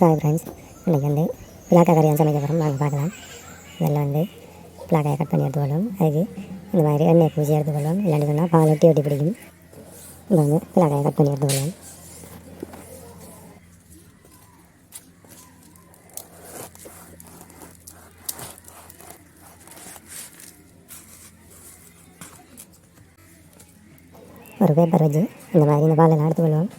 Hi friends இன்றைக்கி வந்து பிளாக்கா கறி சமைக்க போகிறோம் வாங்க பார்க்கலாம். அதில் வந்து பிளாக்காயை கட் பண்ணி எடுத்துக்கொள்ளும் அதுக்கு இந்த மாதிரி எண்ணெய் பூஜை எடுத்துக்கொள்ளும் இல்லாட்டி சொன்னால் பால் ஒட்டி ஒட்டி பிடிக்கும். இப்போ வந்து பிளாக்காயை கட் பண்ணி எடுத்துக்கொள்ளும் ஒரு பேப்பர் வச்சு இந்த மாதிரி இந்த பாலெல்லாம் எடுத்துக்கொள்வோம்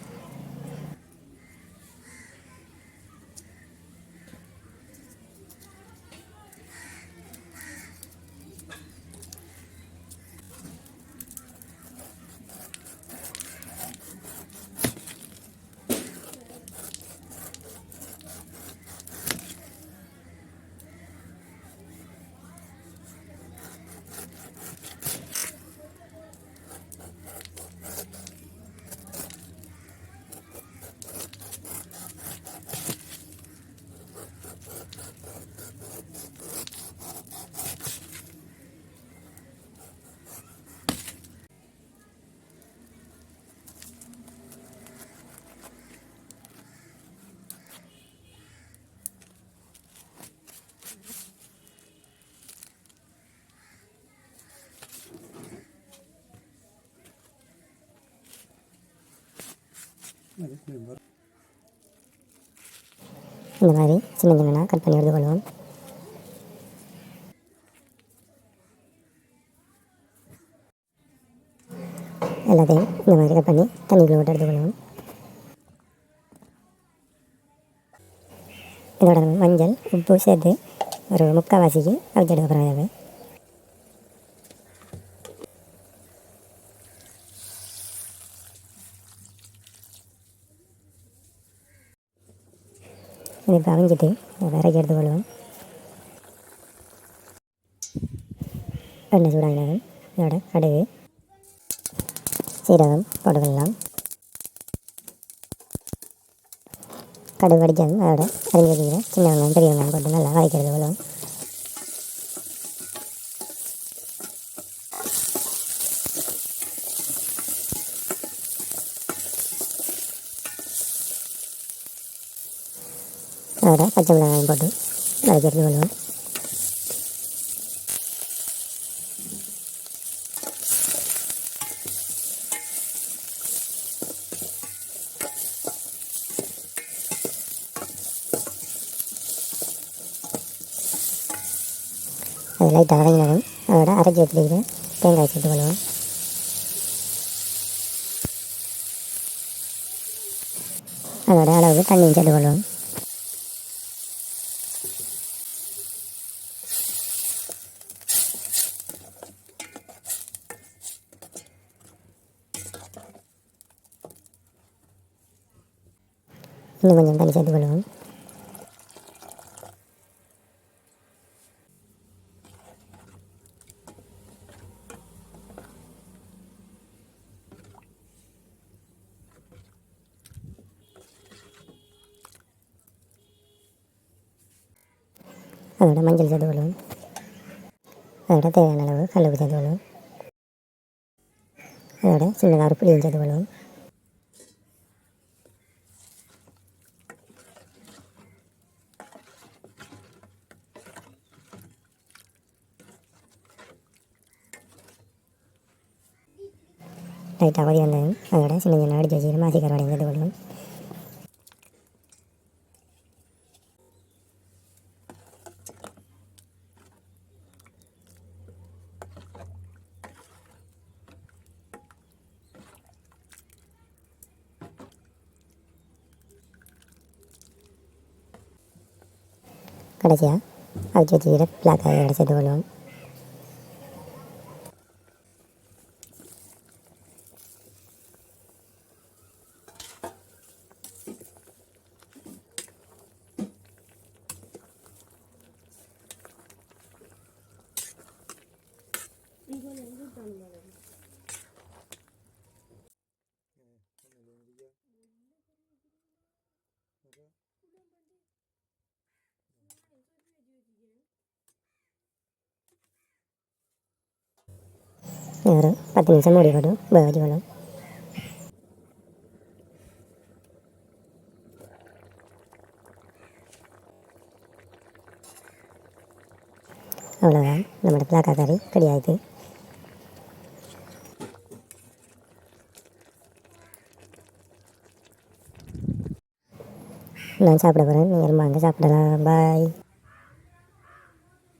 இந்த மாதிரி சின்ன சின்னதாக கட் பண்ணி எடுத்து கொள்வோம். எல்லாத்தையும் இந்த மாதிரி கட் பண்ணி தண்ணிக்குள்ளே விட்டு எடுத்துக்கொள்வோம் இதோட மஞ்சள் உப்பு சேர்த்து ஒரு முக்கால்வாசிக்கு அவிச்சு எடுக்க போகிறோம் இது அவிஞ்சிட்டு விறகு எடுத்து கொள்வோம் எண்ணெய் சூடாகினதும் இதோட கடுகு சீரகம் போட்டுக்கொள்ளலாம். கடுகு வடிக்காது அதோட அரிஞ்சு வச்சுக்கிறேன் சின்ன வெங்காயம் பெரிய வெங்காயம் போட்டு நல்லா வதக்கிறது கொள்வோம் அதோட பச்சை மிளகாயம் போட்டு வதக்கிறது கொள்வோம். அது லைட்டாக வதங்கினதும் அதோட அரைச்சி வச்சுருக்கிற தேங்காய் சேர்த்து கொள்வோம். அதோட அளவுக்கு தண்ணியும் சேர்த்து கொள்வோம். இன்னும் கொஞ்சம் தண்ணி சேர்த்து கொள்வோம் அதோட மஞ்சள் சேர்த்து கொள்வோம் அதோட தேவையான அளவு கல்லுப்பு சேர்த்து கொள்வோம் அதோட சின்னதாக ஒரு புளியும் சேர்த்து கொள்வோம் லைட்டாக கொதி வந்தது அதோட சின்ன சின்ன அடிச்சு வச்சுக்கிற மாசி கருவாடையும் சேர்த்து கொள்வோம். கடைசியாக அவிச்சு வச்சுக்கிற பிளாக் அதோட ஒரு பத்து நிமிஷம் நிಮಿಷ ಮೂಡಿ ಕೊಡು ಬೇವಜಿಗಳು அவ்வளோதான் நம்மளோட பிளாக்கா கறி ரெடி ஆகிட்டு நான் சாப்பிட போகிறேன் நீங்கள் ரொம்ப அங்கே சாப்பிடலாம் பாய்